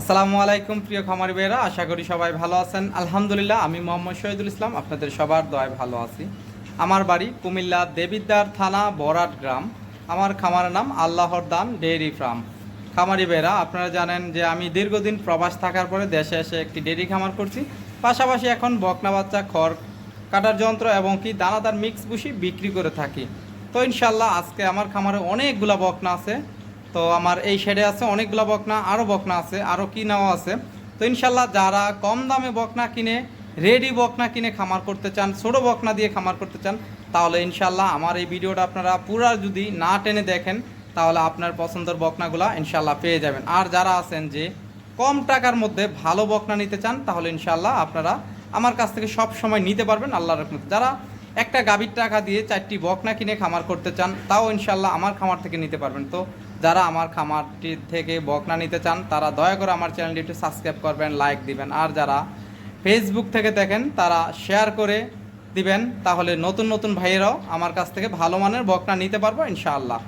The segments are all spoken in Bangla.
আসসালামু আলাইকুম, প্রিয় খামারি ভাইয়েরা। আশা করি সবাই ভালো আছেন। আলহামদুলিল্লাহ, আমি মোহাম্মদ শহীদুল ইসলাম। আপনাদের সবার দয় ভালো আছি। আমার বাড়ি কুমিল্লা দেবিদ্বার থানা, বরাট গ্রাম। আমার খামারের নাম আল্লাহর দান ডেইরি ফার্ম। খামারি ভাইয়েরা, আপনারা জানেন যে আমি দীর্ঘদিন প্রবাস থাকার পরে দেশে এসে একটি ডেইরি খামার করছি। পাশাপাশি এখন বকনা বাচ্চা, খড় কাটার যন্ত্র এবং কি দানাদার মিক্স বুসি বিক্রি করে থাকি। তো ইনশাল্লাহ আজকে আমার খামারে অনেকগুলা বকনা আছে। তো আমার এই শেডে আছে অনেকগুলো বকনা আরও বকনা আছে আরও কিনাও আছে। তো ইনশাল্লাহ যারা কম দামে বকনা কিনে রেডি বকনা কিনে খামার করতে চান, ছোটো বকনা দিয়ে খামার করতে চান, তাহলে ইনশাল্লাহ আমার এই ভিডিওটা আপনারা পুরা যদি না টেনে দেখেন, তাহলে আপনার পছন্দের বকনাগুলা ইনশাল্লাহ পেয়ে যাবেন। আর যারা আছেন যে কম টাকার মধ্যে ভালো বকনা নিতে চান, তাহলে ইনশাল্লাহ আপনারা আমার কাছ থেকে সব সময় নিতে পারবেন আল্লাহর রহমতে। যারা একটা গাভীর টাকা দিয়ে চারটি বকনা কিনে খামার করতে চান, তাও ইনশাল্লাহ আমার খামার থেকে নিতে পারবেন। তো যারা আমার খামারটি থেকে বকনা নিতে চান, তারা দয়া করে আমার চ্যানেলটি একটু সাবস্ক্রাইব করবেন লাইক দিবেন। আর যারা ফেসবুক থেকে দেখেন, তারা শেয়ার করে দিবেন, তাহলে নতুন নতুন ভাইয়েরাও আমার কাছ থেকে ভালো মানের বকনা নিতে পারব, ইনশাআল্লাহ।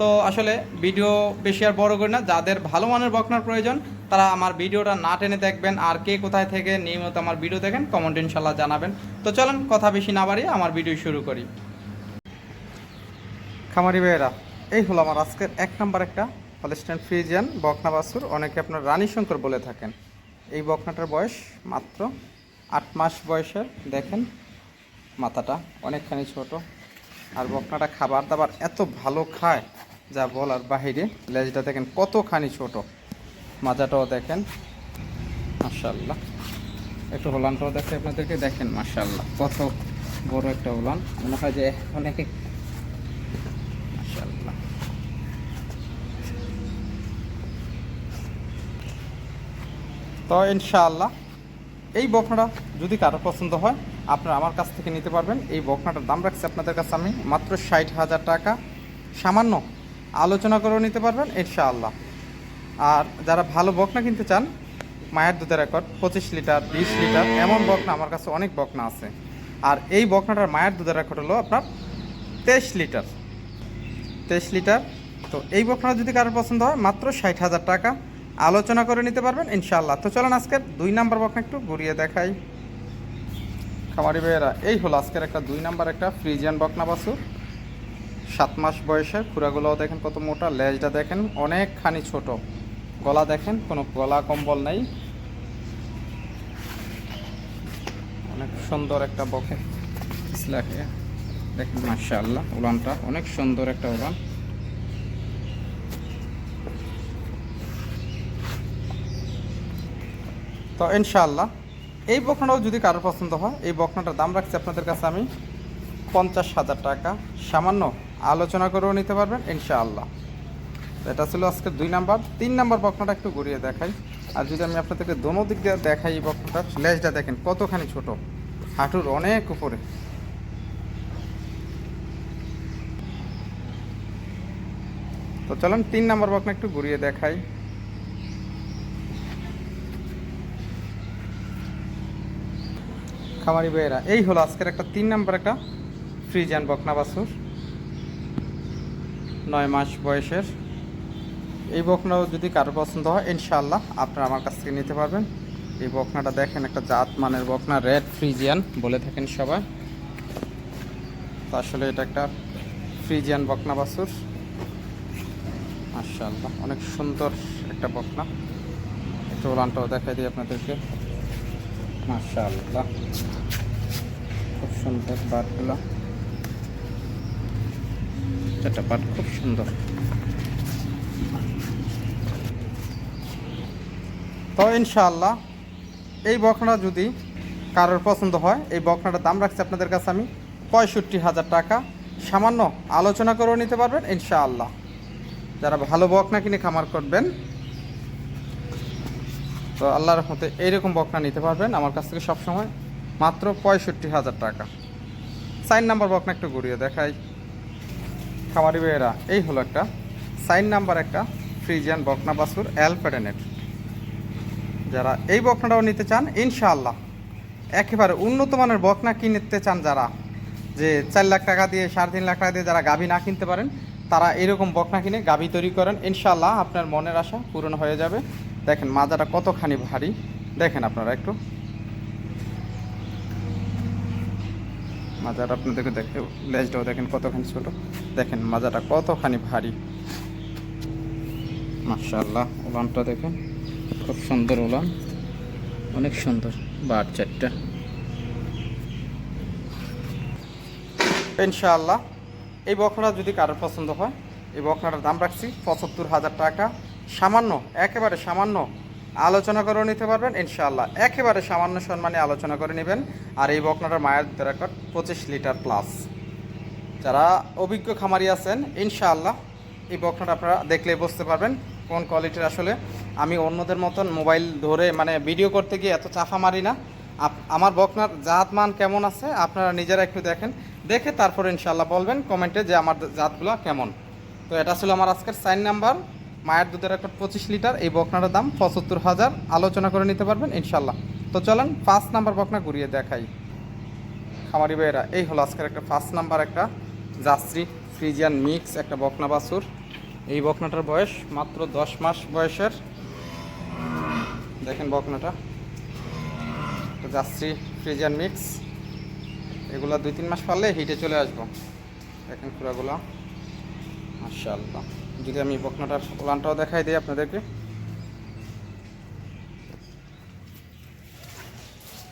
তো আসলে ভিডিও বেশি আর বড় করি না, যাদের ভালো মানের বকনার প্রয়োজন, তারা আমার ভিডিওটা না টেনে দেখবেন, আর কে কোথায় থেকে নিয়মিত আমার ভিডিও দেখেন কমেন্ট ইনশাল্লাহ জানাবেন। তো চলেন, কথা বেশি না বাড়িয়ে আমার ভিডিও শুরু করি। খামারি ভাইয়েরা এই হলো আমার আজকের এক নাম্বার একটা হলস্টেন ফ্রিজিয়ান বকনা বাছুর। অনেকে আপনার রানী শঙ্কর বলে থাকেন। এই বকনাটার বয়স মাত্র আট মাস বয়সের। দেখেন মাথাটা অনেকখানি ছোট। আর বকনাটা খাবার দাবার এত ভালো খায়, যা বলার বাহিরে লেজটা দেখেন কতখানি ছোট। মাজাটাও দেখেন মাশাল্লাহ একটু হোলানটাও দেখে আপনাদেরকে দেখেন মাশাল্লাহ কত বড় একটা হোলান মনে হয় যে অনেক মাশাল্লাহ তো ইনশাআল্লাহ, এই বকনাটা যদি কারও পছন্দ হয়, আপনারা আমার কাছ থেকে নিতে পারবেন। এই বকনাটার দাম রাখছি আপনাদের কাছে আমি মাত্র ষাট হাজার টাকা। সামান্য আলোচনা করেও নিতে পারবেন, ইনশাআল্লাহ। আর যারা ভালো বকনা কিনতে চান, মায়ের দুধের রেকর্ড, পঁচিশ লিটার, বিশ লিটার, এমন বকনা আমার কাছে অনেক বকনা আছে। আর এই বকনাটার মায়ের দুধের রেকর্ড হলো আপনার তেইশ লিটার। তেইশ লিটার, তো এই বকনা যদি কারোর পছন্দ হয়, মাত্র ষাট হাজার টাকা। আলোচনা করে নিতে পারবেন ইনশাল্লাহ তো চলেন আজকের দুই নাম্বার বকনা একটু ঘুরিয়ে দেখাই। খামারি ভাইয়েরা, এই হলো আজকের একটা দুই নাম্বার একটা ফ্রিজিয়ান বকনা বাছুর। সাত মাস বয়সে খুঁড়াগুলোও দেখেন কত মোটা, লেজটা দেখেন অনেকখানি ছোট। গলা দেখেন, কোনো গলা কম্বল নেই। অনেক সুন্দর একটা বকে দেখেন, মাশাআল্লাহ উলানটা অনেক সুন্দর একটা উলান তো ইনশাআল্লাহ, এই বকনাটাও যদি কারোর পছন্দ হয়, এই বকনাটার দাম রাখছি আপনাদের কাছে আমি পঞ্চাশ হাজার টাকা। সামান্য আলোচনা করেও নিতে পারবেন, ইনশাআল্লাহ। এটা ছিল আজকে দুই নাম্বার। তিন নাম্বার বকনাটা একটু ঘুরিয়ে দেখাই। আর যদি আমি আপনাদেরকে দোনো দিক দিয়ে দেখাই এই বকনাটার লেজটা দেখেন কতখানি ছোট। হাঁটুর অনেক উপরে। তো চলেন, তিন নাম্বার বকনা একটু ঘুরিয়ে দেখাই। খামারি ভাইয়েরা, এই হলো আজকের একটা তিন নম্বর একটা ফ্রিজান বকনা বাছুর নয় মাস বয়সের। এই বকনাও যদি কারও পছন্দ হয়, ইনশাআল্লাহ আপনারা আমার কাছ থেকে নিতে পারবেন। এই বকনাটা দেখেন, একটা জাত মানের বকনা রেড ফ্রিজিয়ান বলে থাকেন সবাই। আসলে এটা একটা ফ্রিজিয়ান বকনা বাছুর মাশাআল্লাহ, অনেক সুন্দর একটা বকনা। একটু ওলানটাও দেখাই দিই আপনাদেরকে। মাশাআল্লাহ। খুব সুন্দর পাটগুলো। চারটা খুব সুন্দর। তো ইনশাআল্লাহ, এই বকনা যদি কারোর পছন্দ হয়, এই বকনাটার দাম রাখছি আপনাদের কাছে আমি পঁয়ষট্টি হাজার টাকা। সামান্য আলোচনা করেও নিতে পারবেন, ইনশাআল্লাহ। যারা ভালো বকনা কিনে খামার করবেন তো আল্লাহর রহমতে এইরকম বকনা নিতে পারবেন আমার কাছ থেকে সবসময় মাত্র পঁয়ষট্টি হাজার টাকা। সাইন নাম্বার বকনা একটু ঘুরিয়ে দেখাই। খামারি বেয়েরা এই হলো একটা সাইন নাম্বার একটা ফ্রিজিয়ান বকনা বাসুর অ্যালফেডেনেট। যারা এই বকনাটাও নিতে চান, ইনশাআল্লাহ একেবারে উন্নত মানের বকনা কিনতে চান যারা, যে চার লাখ টাকা দিয়ে, সাড়ে তিন লাখ টাকা দিয়ে যারা গাভী না কিনতে পারেন, তারা এরকম বকনা কিনে গাভী তৈরি করেন। ইনশাআল্লাহ আপনার মনের আশা পূরণ হয়ে যাবে। দেখেন, মাজাটা কতখানি ভারী? দেখেন আপনারা একটু। মাজাটা আপনাদেরকে দেখে, লেজটাও দেখেন কতখানি ছোট। দেখেন, মাজাটা কতখানি ভারী। মাশাআল্লাহ উলানটা দেখেন, খুব সুন্দর উলান অনেক সুন্দর বার চারটা। ইনশাআল্লাহ, এই বকনাটা যদি কারোর পছন্দ হয়, এই বকনাটার দাম রাখছি পঁচাত্তর হাজার টাকা। সামান্য, একেবারে সামান্য আলোচনা করে নিতে পারবেন, ইনশাআল্লাহ। একেবারে সামান্য সম্মানে আলোচনা করে নেবেন। আর এই বকনাটার মায়ের রেকর্ড পঁচিশ লিটার প্লাস যারা অভিজ্ঞ খামারি আছেন, ইনশাআল্লাহ এই বকনাটা আপনারা দেখলেই বুঝতে পারবেন কোন কোয়ালিটির আসলে। আমি অন্যদের মতন মোবাইল ধরে মানে ভিডিও করতে গিয়ে এত চাফা মারি না। আমার বকনার জাত মান কেমন আছে, আপনারা নিজেরা একটু দেখেন। দেখে তারপরে ইনশাআল্লাহ বলবেন কমেন্টে যে আমার জাতগুলো কেমন। তো এটা ছিল আমার আজকের সাইন নাম্বার মায়ের দুধের একটা পঁচিশ লিটার, এই বকনাটার দাম পঁচাত্তর হাজার। আলোচনা করে নিতে পারবেন, ইনশাআল্লাহ। তো চলেন পাঁচ নাম্বার বকনা ঘুরিয়ে দেখাই। খামারি ভাইয়েরা, এই হলো আজকের একটা ফার্স্ট নাম্বার একটা জাস্ত্রী ফ্রিজিয়ান মিক্স একটা বকনা বাছুর। এই বকনাটার বয়স মাত্র দশ মাস বয়সের। দেখেন বকনাটা। জাস্ত্রী ফ্রিজিয়ান মিক্স। এগুলো দুই তিন মাস পারলে হিটে চলে আসব। দেখেন পুরাগুলো মাশাআল্লাহ। যদি আমি বকনাটার ওলানটাও দেখাই দিই আপনাদেরকে।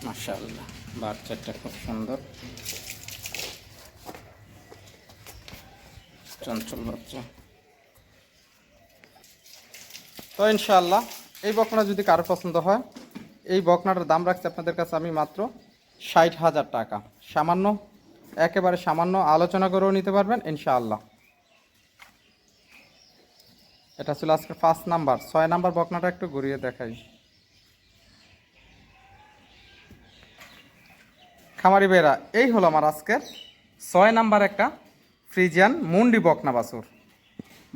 মাশাআল্লাহ, বাচ্চাটা খুব সুন্দর। চঞ্চল বাচ্চা। তো ইনশাআল্লাহ, এই বকনা যদি কারও পছন্দ হয়, এই বকনাটার দাম রাখছি আপনাদের কাছে আমি মাত্র ষাট হাজার টাকা। সামান্য, একেবারে সামান্য আলোচনা করেও নিতে পারবেন, ইনশাআল্লাহ। এটা ছিল আজকে ফার্স্ট নাম্বার। ছয় নাম্বার বকনাটা একটু ঘুরিয়ে দেখাই। খামারি বেড়া এই হলো আমার আজকের ছয় নাম্বার একটা ফ্রিজিয়ান মুন্ডি বকনা বাছুর।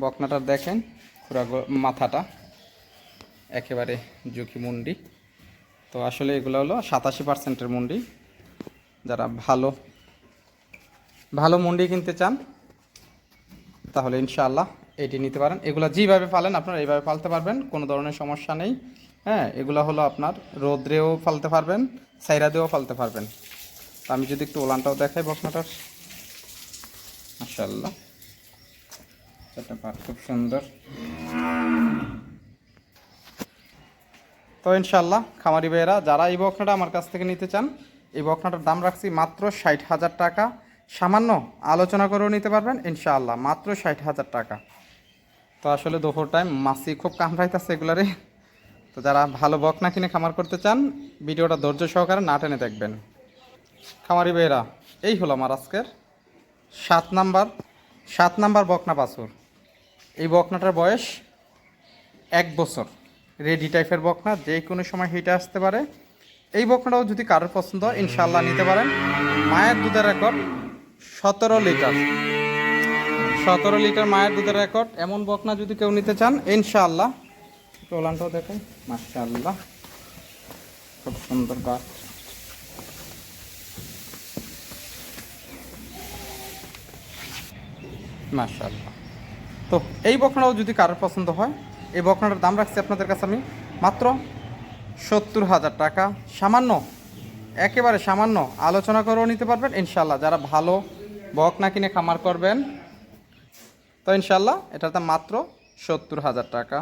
বকনাটা দেখেন গো- মাথাটা একেবারে ঝুঁকি মুন্ডি। তো আসলে এগুলো হলো সাতাশি পার্সেন্টের মুন্ডি। যারা ভালো ভালো মুন্ডি কিনতে চান, তাহলে ইনশাআল্লাহ এটি নিতে পারেন। এগুলো যেভাবে পালেন আপনারা এইভাবে পালতে পারবেন, কোনো ধরনের সমস্যা নেই। হ্যাঁ এগুলো হলো আপনার রোদ্রেও ফালতে পারবেন, সাইরাদেও ফালতে পারবেন। তো আমি যদি একটু ওলানটাও দেখাই চারটা পাট খুব সুন্দর। তো ইনশাল্লাহ খামারি ভাইয়েরা, যারা এই বকনাটা আমার কাছ থেকে নিতে চান, এই বকনাটার দাম রাখছি মাত্র ষাট হাজার টাকা। সামান্য আলোচনা করেও নিতে পারবেন, ইনশাআল্লাহ, মাত্র ষাট হাজার টাকা। তো আসলে দুপুর টাইম মাছি খুব কামড়াইতেছে এগুলারে। তো যারা ভালো বকনা কিনে খামার করতে চান, ভিডিওটা ধৈর্য সহকারে না টেনে দেখবেন। খামারি ভাইয়েরা, এই হলো আমার আজকের সাত নাম্বার সাত নাম্বার বকনা বাছুর। এই বকনাটার বয়স এক বছর। রেডি টাইপের বকনা, যে কোনো সময় হিটে আসতে পারে। এই বকনাটাও যদি কারোর পছন্দ ইনশাল্লাহ নিতে পারেন। মায়ের দুধের রেকর্ড সতেরো লিটার। সতেরো লিটার মায়ের দুধের রেকর্ড এমন বকনা যদি কেউ নিতে চান, ইনশাআল্লাহ। টোলানটাও দেখেন, মাশাআল্লাহ। খুব সুন্দর গাছ। মাশাআল্লাহ। তো, এই বকনাটাও যদি কারোর পছন্দ হয়, এই বকনাটার দাম রাখছি আপনাদের কাছে আমি মাত্র সত্তর হাজার টাকা। সামান্য, একেবারে সামান্য আলোচনা করেও নিতে পারবেন। ইনশাল্লাহ যারা ভালো বকনা কিনে খামার করবেন তো ইনশাল্লাহ এটার দাম মাত্র সত্তর হাজার টাকা।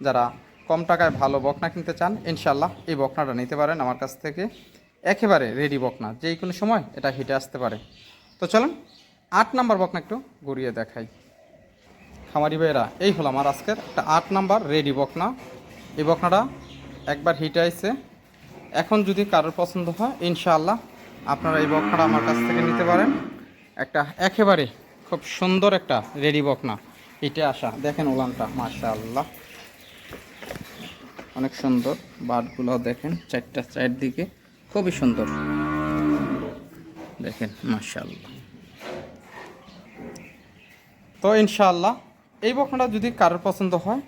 যারা কম টাকায় ভালো বকনা কিনতে চান ইনশাল্লাহ এই বকনাটা নিতে পারেন আমার কাছ থেকে। একেবারে রেডি বকনা, যে কোনো সময় এটা হিটে আসতে পারে। তো চলুন, আট নাম্বার বকনা একটু ঘুরিয়ে দেখাই। খামারি ভাইয়েরা, এই হলো আমার আজকের একটা আট নাম্বার রেডি বকনা। এই বকনাটা একবার হিটে আইছে। এখন যদি কারোর পছন্দ হয়, ইনশাআল্লাহ আপনারা এই বকনাটা আমার কাছ থেকে নিতে পারেন। একটা একেবারে খুব সুন্দর একটা রেডি বকনা। হিটে আসা, দেখেন ওলানটা, মাশাআল্লাহ। অনেক সুন্দর, বাটগুলো দেখেন, চারটা চারদিকে, খুবই সুন্দর। দেখেন, মাশাআল্লাহ। তো ইনশাআল্লাহ, এই বকনাটা যদি কারোর পছন্দ হয়,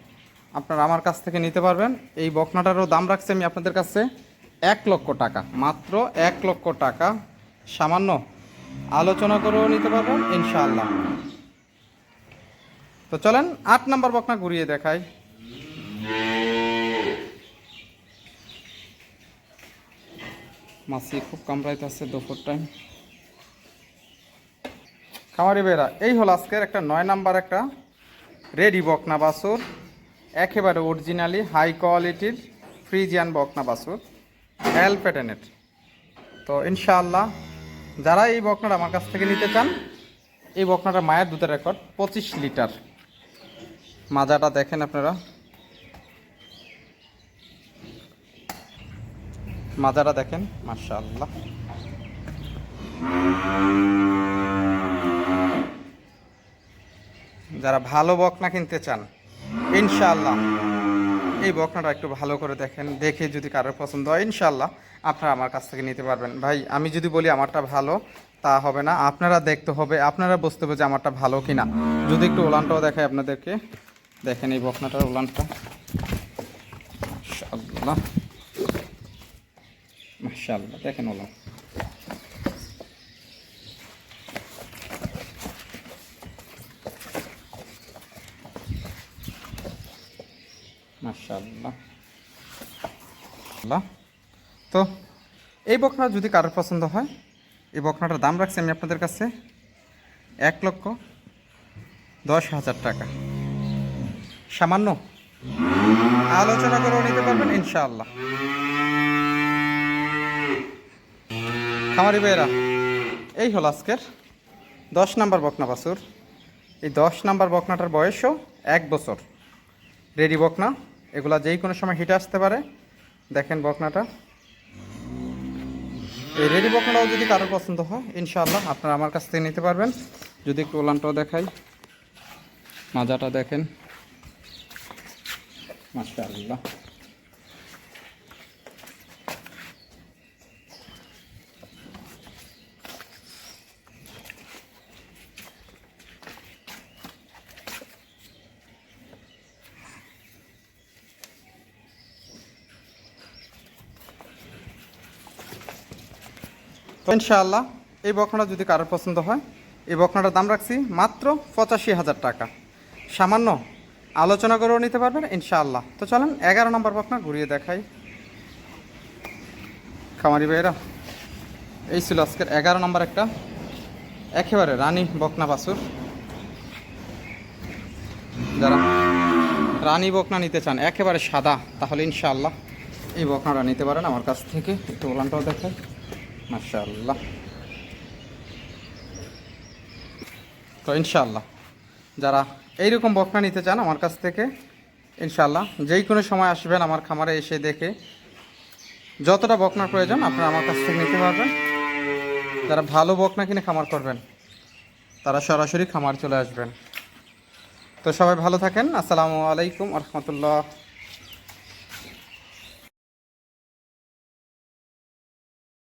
আপনারা আমার কাছ থেকে নিতে পারবেন। এই বকনাটারও দাম রাখছি আমি আপনাদের কাছে এক লক্ষ টাকা, মাত্র এক লক্ষ টাকা। সামান্য আলোচনা করেও নিতে পারবেন, ইনশাআল্লাহ। তো চলেন, আট নম্বর বকনা ঘুরিয়ে দেখাই। মাসি খুব কামড়াইতে আছে দুপুর টাইম খামারি বেড়া এই হলো আজকের একটা নয় নাম্বার একটা রেডি বকনা বাসুর একেবারে অরিজিনালি হাই কোয়ালিটির ফ্রিজিয়ান বকনা বাসুর এল প্যাটার্নের তো ইনশাআল্লাহ যারা এই বকনাটা আমার কাছ থেকে নিতে চান, এই বকনাটা মায়ের দুধের রেকর্ড, পঁচিশ লিটার। মাজাটা দেখেন আপনারা। মাজাটা দেখেন, মাশাআল্লাহ। যারা ভালো বকনা কিনতে চান, ইনশাআল্লাহ। এই বকনাটা একটু ভালো করে দেখেন, দেখে যদি কারোর পছন্দ হয় ইনশাল্লাহ আপনারা আমার কাছ থেকে নিতে পারবেন। ভাই, আমি যদি বলি আমারটা ভালো, তা হবে না। আপনারা দেখতে হবে, আপনারা বুঝতে হবে যে আমারটা ভালো কিনা। যদি একটু ওলানটাও দেখাই আপনাদেরকে। দেখেন এই বকনাটার ওলানটা। মাশাআল্লাহ। দেখেন উলান মাশাআল্লাহ আল্লাহ। তো, এই বকনা যদি কারোর পছন্দ হয়, এই বকনাটার দাম রাখছি আমি আপনাদের কাছে এক লক্ষ দশ হাজার টাকা। সামান্য আলোচনা করেও নিতে পারবেন ইনশাআল্লাহ। খামারি ভাইয়েরা, এই হলো আজকের দশ নাম্বার বকনা বাসুর এই দশ নাম্বার বকনাটার বয়সও এক বছর। রেডি বকনা। এগুলা যেই কোনো সময় হিটে আসতে পারে। দেখেন বকনাটা। এই রেডি বকনাটাও যদি কারও পছন্দ হয়, ইনশাআল্লাহ আপনারা আমার কাছ থেকে নিতে পারবেন। যদি একটু ওলানটাও দেখাই। মাজাটা দেখেন। মাশাআল্লাহ। তো ইনশাআল্লাহ, এই বকনাটা যদি কারোর পছন্দ হয়, এই বকনাটার দাম রাখছি মাত্র পঁচাশি হাজার টাকা। সামান্য আলোচনা করেও নিতে পারবেন ইনশাআল্লাহ। তো চলেন, এগারো নম্বর বকনা ঘুরিয়ে দেখাই। খামারি ভাইয়েরা, এই ছিল আজকের এগারো নম্বর একটা। একেবারে রানী বকনা বাসুর যারা রানী বকনা নিতে চান, একেবারে সাদা, তাহলে ইনশাআল্লাহ এই বকনাটা নিতে পারেন আমার কাছ থেকে। একটু ওলানটাও দেখাই। মাশাআল্লাহ। তো ইনশাল্লাহ যারা এইরকম বকনা নিতে চান আমার কাছ থেকে ইনশাল্লাহ যেই কোনো সময় আসবেন আমার খামারে এসে দেখে যতটা বকনার প্রয়োজন আপনারা আমার কাছ থেকে নিতে পারবেন। যারা ভালো বকনা কিনে খামার করবেন, তারা সরাসরি খামার চলে আসবেন। তো সবাই ভালো থাকেন। আসসালামু আলাইকুম রহমতুল্লাহ।